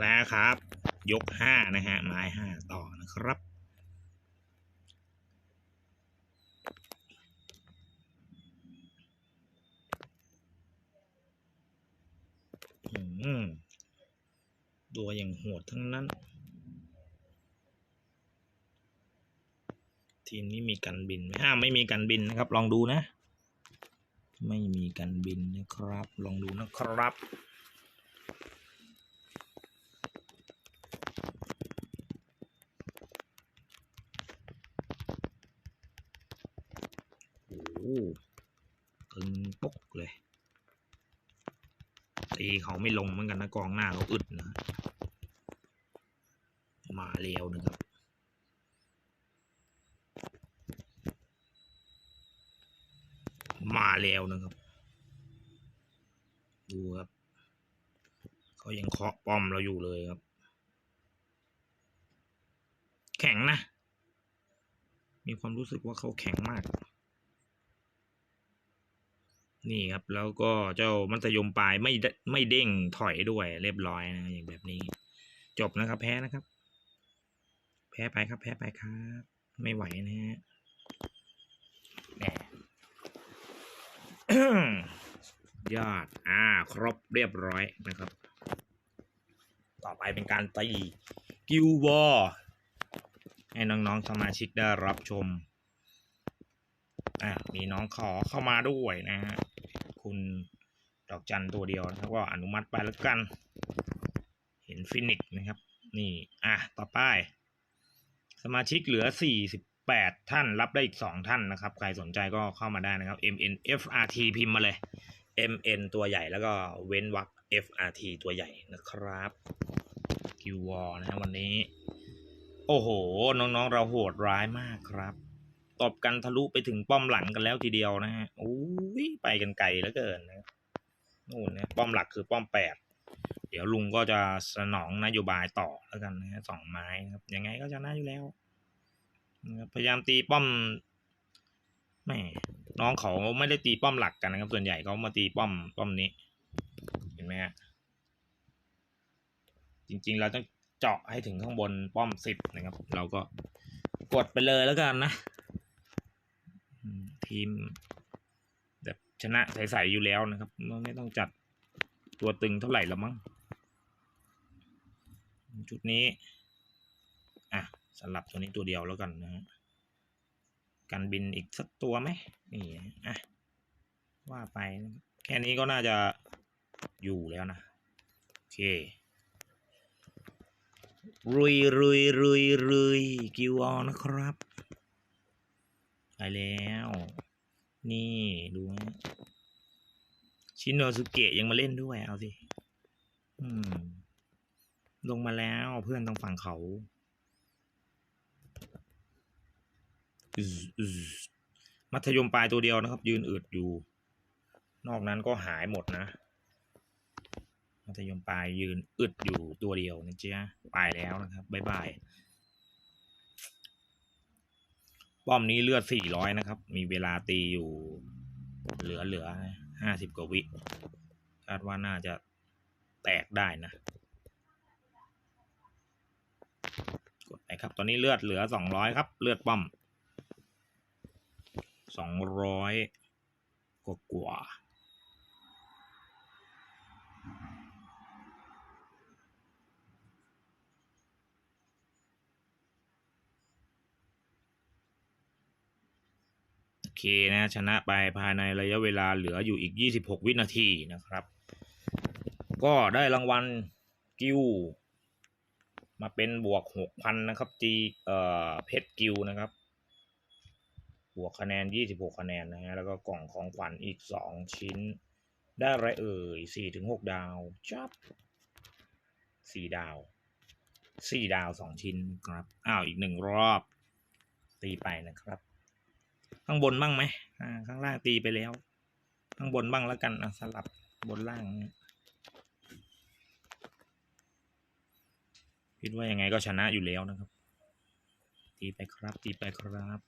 แล้วครับ ยกห้านะฮะไม้ห้าต่อนะครับอืมตัวอย่างโหดทั้งนั้น ทีมนี้มีกันบินไหมอ้าไม่มีกันบินนะครับ ลองดูนะ ไม่มีกันบินนะครับ ลองดูนะครับ โอ้โห ตึงปกเลย ตีเขาไม่ลงเหมือนกันนะกองหน้าเขาอึดนะ มาเร็วนะครับมาแล้วนะครับ ดูครับ เขายังเคาะป้อมเราอยู่เลยครับ แข็งนะ มีความรู้สึกว่าเขาแข็งมาก นี่ครับ แล้วก็เจ้ามัธยมปลายไม่ไม่เด้งถอยด้วยเรียบร้อยนะอย่างแบบนี้ จบนะครับ แพ้นะครับ แพ้ไปครับ แพ้ไปครับ ไม่ไหวนะฮะแหมยอด อ่า ครบเรียบร้อยนะครับ ต่อไปเป็นการตีกิววอร์ให้น้องๆสมาชิกได้รับชม อ่ามีน้องขอเข้ามาด้วยนะฮะ คุณดอกจันตัวเดียวนะครับก็อนุมัติไปแล้วกัน เห็นฟินิกนะครับ นี่อะต่อไป สมาชิกเหลือ 48 ท่านรับได้อีก 2 ท่านนะครับ ใครสนใจก็เข้ามาได้นะครับ MNFRT พิมพ์มาเลย MN ตัวใหญ่แล้วก็เว้นวรรค FRT ตัวใหญ่นะครับคิววอนะวันนี้ โอ้โห น้องๆ เราโหดร้ายมากครับ ตบกันทะลุไปถึงป้อมหลังกันแล้วทีเดียวนะฮะโอ้ยไปกันไกลเหลือเกินนะนู่นนะป้อมหลักคือป้อมแปดเดี๋ยวลุงก็จะสนองนโยบายต่อแล้วกันนะฮะสองไม้ครับยังไงก็ชนะอยู่แล้วพยายามตีป้อมแม่น้องเขาไม่ได้ตีป้อมหลักกันนะครับ ส่วนใหญ่เขามาตีป้อมป้อมนี้ เห็นไหมฮะจริงๆเราต้องเจาะให้ถึงข้างบนป้อมสิบนะครับ เราก็กดไปเลยแล้วกันนะ ทีม แบบชนะใสๆอยู่แล้วนะครับ ไม่ต้องจัดตัวตึงเท่าไหร่ละมั้งจุดนี้ อะสลับตัวนี้ตัวเดียวแล้วกันนะฮะกันบินอีกสักตัวไหมนี่อะว่าไปแค่นี้ก็น่าจะอยู่แล้วนะ โอเครุยรุยรุยรุยกิวออนะครับ ไปแล้ว นี่ดูนะชินโนสุเกะยังมาเล่นด้วย เอาสิลงมาแล้วเพื่อนต้องฝั่งเขาออมัธยมปลายตัวเดียวนะครับ ยืนอึดอยู่ นอกนั้นก็หายหมดนะ มัธยมปลายยืนอึดอยู่ตัวเดียวนะจ๊ะไปแล้วนะครับบ๊ายบาย ป้อมนี้เลือดสี่ร้อยนะครับ มีเวลาตีอยู่เหลือเหลือห้าสิบกว่าวิคาดว่าน่าจะแตกได้นะ กดไปครับ ตอนนี้เลือดเหลือสองร้อยครับ เลือดป้อมสองร้อยกว่ากว่าโอ เคนะชนะไปภายในระยะเวลาเหลืออยู่อีก 26 วินาทีนะครับ ก็ได้รางวัลกิวมาเป็นบวกหกพันนะครับจีเอ่อเพชรกิวนะครับ บวกคะแนนยี่สิบหกคะแนนนะฮะแล้วก็กล่องของขวัญอีกสองชิ้น ได้ไรเอ่ยสี่ถึงหกดาวจับสี่ดาวสี่ดาวสองชิ้นครับ อ้าว อีกหนึ่งรอบ ตีไปนะครับ ข้างบนบ้างไหมอ่า ข้างล่างตีไปแล้ว ข้างบนบ้างแล้วกันอะสลับบนล่างคิดว่ายังไงก็ชนะอยู่แล้วนะครับ ตีไปครับ ตีไปครับ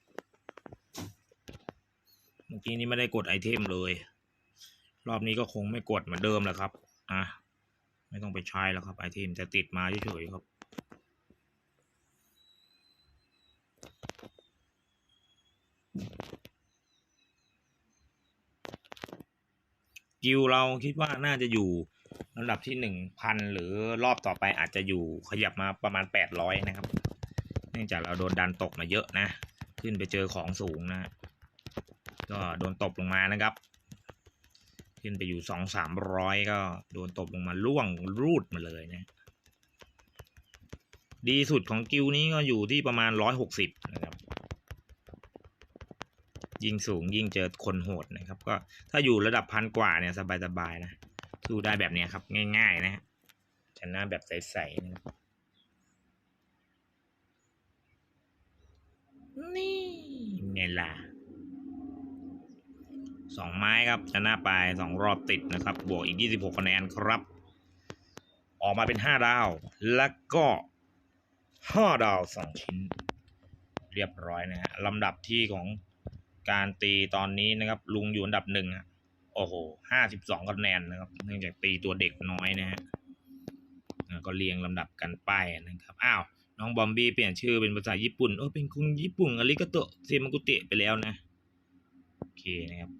เมื่อกี้นี้ไม่ได้กดไอเทมเลย รอบนี้ก็คงไม่กดเหมือนเดิมแหละครับ อะ ไม่ต้องไปใช้แล้วครับไอเทมจะติดมาเฉยๆครับ กิลเราคิดว่าน่าจะอยู่ลำดับที่หนึ่งพันหรือรอบต่อไปอาจจะอยู่ขยับมาประมาณแปดร้อยนะครับ เนื่องจากเราโดนดันตกมาเยอะนะ ขึ้นไปเจอของสูงนะ ก็โดนตบลงมานะครับ ขึ้นไปอยู่สองสามร้อยก็โดนตบลงมาล่วงรูดมาเลยนะ ดีสุดของกิลนี้ก็อยู่ที่ประมาณร้อยหกสิบนะครับ ยิงสูงยิงเจอคนโหดนะครับ ก็ถ้าอยู่ระดับพันกว่าเนี่ยสบายๆนะสู้ได้แบบเนี้ยครับ ง่าย ๆนะฮะชนะแบบใสๆนะนี่ไงล่ะสองไม้ครับชนะไปสองรอบติดนะครับ บวกอีก26คะแนนครับ ออกมาเป็น5ดาว แล้วก็5ดาว2ชิ้น เรียบร้อยนะฮะลำดับที่ของ การตีตอนนี้นะครับ ลุงอยู่อันดับหนึ่งอะโอ้โหห้าสิบสองคะแนนนะครับ เนื่องจากตีตัวเด็กน้อยนะฮะก็เรียงลำดับกันไปนะครับ อ้าว น้องบอมบี้เปลี่ยนชื่อเป็นภาษาญี่ปุ่น เออเป็นคุณญี่ปุ่นอาริกาโตะเซมากุเตะไปแล้วนะ โอเคนะครับ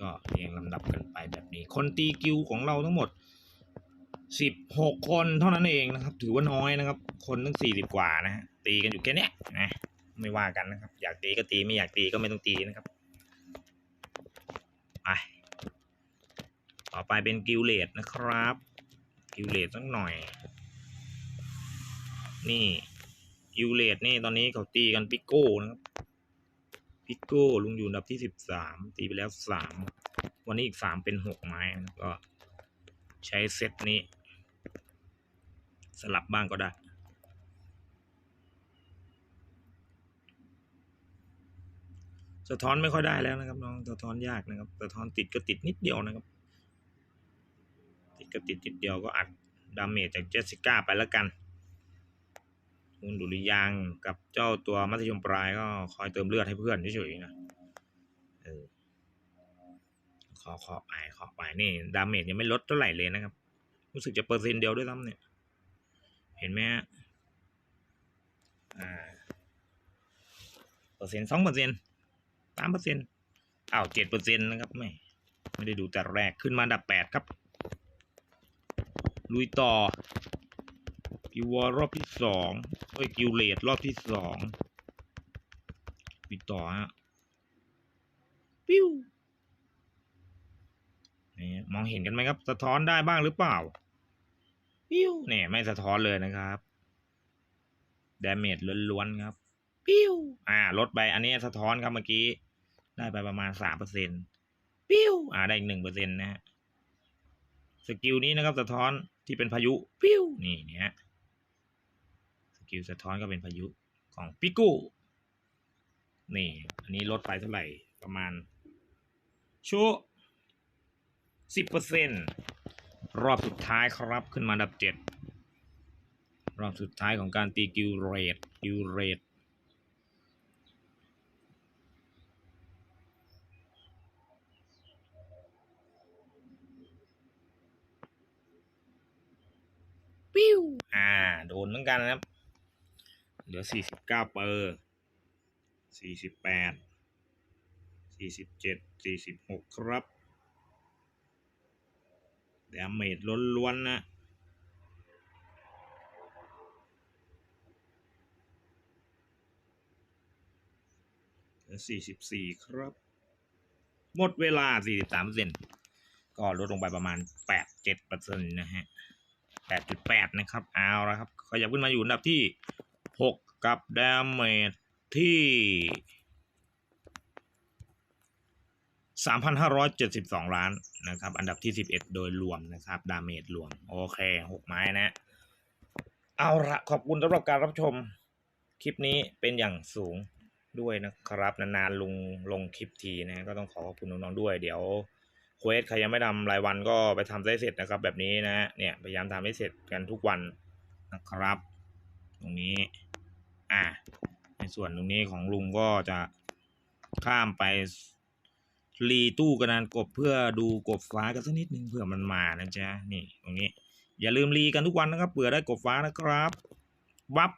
ก็เรียงลำดับกันไปแบบนี้ คนตีกิวของเราทั้งหมดสิบหกคนเท่านั้นเองนะครับ ถือว่าน้อยนะครับ คนตั้งสี่สิบกว่านะฮะตีกันอยู่แค่เนี้ยนะ ไม่ว่ากันนะครับ อยากตีก็ตีไม่อยากตีก็ไม่ต้องตีนะครับไปต่อไปเป็นกิลเลดนะครับ กิลเลดสักหน่อย นี่กิลเลดนี่ตอนนี้เขาตีกันปิโก้นะครับปิโก้ลุงอยู่อันดับที่สิบสามตีไปแล้วสามวันนี้อีกสามเป็นหกไม้นะก็ใช้เซตนี้ สลับบ้างก็ได้ สะท้อนไม่ค่อยได้แล้วนะครับ น้องสะท้อนยากนะครับสะท้อนติดก็ติดนิดเดียวนะครับ ติดก็ติดนิดเดียวก็อัดดาเมจจากเจสสิก้าไปแล้วกันคุณดุริยางกับเจ้าตัวมัธยมปลายก็คอยเติมเลือดให้เพื่อนเฉยๆนะเออขอขอไปขอไปนี่ดาเมจยังไม่ลดเท่าไหร่เลยนะครับ รู้สึกจะเปอร์เซ็นต์เดียวด้วยซ้ำเนี่ย เห็นไหมฮะอ่าเปอร์เซ็นต์สองเปอร์เซ็นต์ สามเปอร์เซ็นต์อ้าวเจ็ดเปอร์เซ็นต์นะครับไม่ไม่ได้ดูแต่แรกขึ้นมาดับแปดครับ ลุยต่อกิววอร์รอบที่สองเอ้ยกิวเลดรอบที่สองลุยต่อฮะปิ้วนี่มองเห็นกันไหมครับ สะท้อนได้บ้างหรือเปล่าปิ้วเนี่ยไม่สะท้อนเลยนะครับดาเมจล้วนๆครับ ปิ้วอ่าลดไปอันนี้สะท้อนครับเมื่อกี้ ได้ไปประมาณสามเปอร์เซ็นปิ้วอ่าได้อีกหนึ่งเปอร์เซ็นต์นะฮะสกิลนี้นะครับสะท้อนที่เป็นพายุปิ้วนี่เนี่ย สกิลสะท้อนก็เป็นพายุของปิกูนี่ อันนี้ลดไปเท่าไหร่ประมาณชั่วสิบเปอร์เซ็นรอบสุดท้ายครับขึ้นมาดับเจ็ดรอบสุดท้ายของการตีกิลเรดกิลเรด ปิ้วอ่า โดนเหมือนกันนะครับ เหลือสี่สิบเก้าเปอร์สี่สิบแปดสี่สิบเจ็ดสี่สิบหกครับดาเมจล้วนๆนะสี่สิบสี่ครับ หมดเวลาสี่สิบสามเปอร์เซ็นก็ลดลงไปประมาณแปดเจ็ดเปอร์เซ็นต์นะฮะ แปดดนะครับ เอาละครับ ขยับขึ้นมาอยู่อันดับที่หกกับดาเมจที่สามพันห้าร้อยเจ็ดสิบสองล้านนะครับ อันดับที่สิบเอ็ดโดยรวมนะครับ ดาเมจรวม โอเคหกไม้นะ เอาละขอบคุณสำหรับการรับชมคลิปนี้เป็นอย่างสูงด้วยนะครับ นานๆลงลงคลิปทีนะ ก็ต้องขอขอบคุณน้องๆด้วย เดี๋ยว เควสใครยังไม่ทำรายวันก็ไปทำได้เสร็จนะครับ แบบนี้นะเนี่ยพยายามทำให้เสร็จกันทุกวันนะครับ ตรงนี้ อ่าในส่วนตรงนี้ของลุงก็จะข้ามไปรีตู้กระดานกบเพื่อดูกบฟ้ากันสักนิดนึงเผื่อมันมานะจ๊ะนี่ตรงนี้ อย่าลืมรีกันทุกวันนะครับเผื่อได้กบฟ้านะครับวับ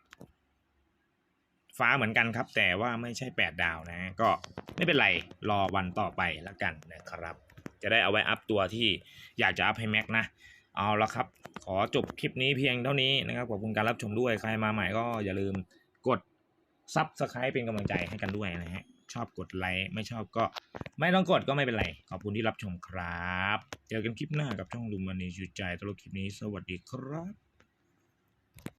ฟ้าเหมือนกันครับ แต่ว่าไม่ใช่ 8 ดาวนะ ก็ไม่เป็นไร รอวันต่อไปแล้วกันนะครับ จะได้เอาไว้อัพตัวที่อยากจะอัพให้แม็กนะ เอาละครับ ขอจบคลิปนี้เพียงเท่านี้นะครับ ขอบคุณการรับชมด้วย ใครมาใหม่ก็อย่าลืมกดซับสไครป์เป็นกำลังใจให้กันด้วยนะฮะ ชอบกดไลค์ไม่ชอบก็ไม่ต้องกดก็ไม่เป็นไร ขอบคุณที่รับชมครับ เจอกันคลิปหน้ากับช่องลุมมันนีชูใจตลกคลิปนี้ สวัสดีครับ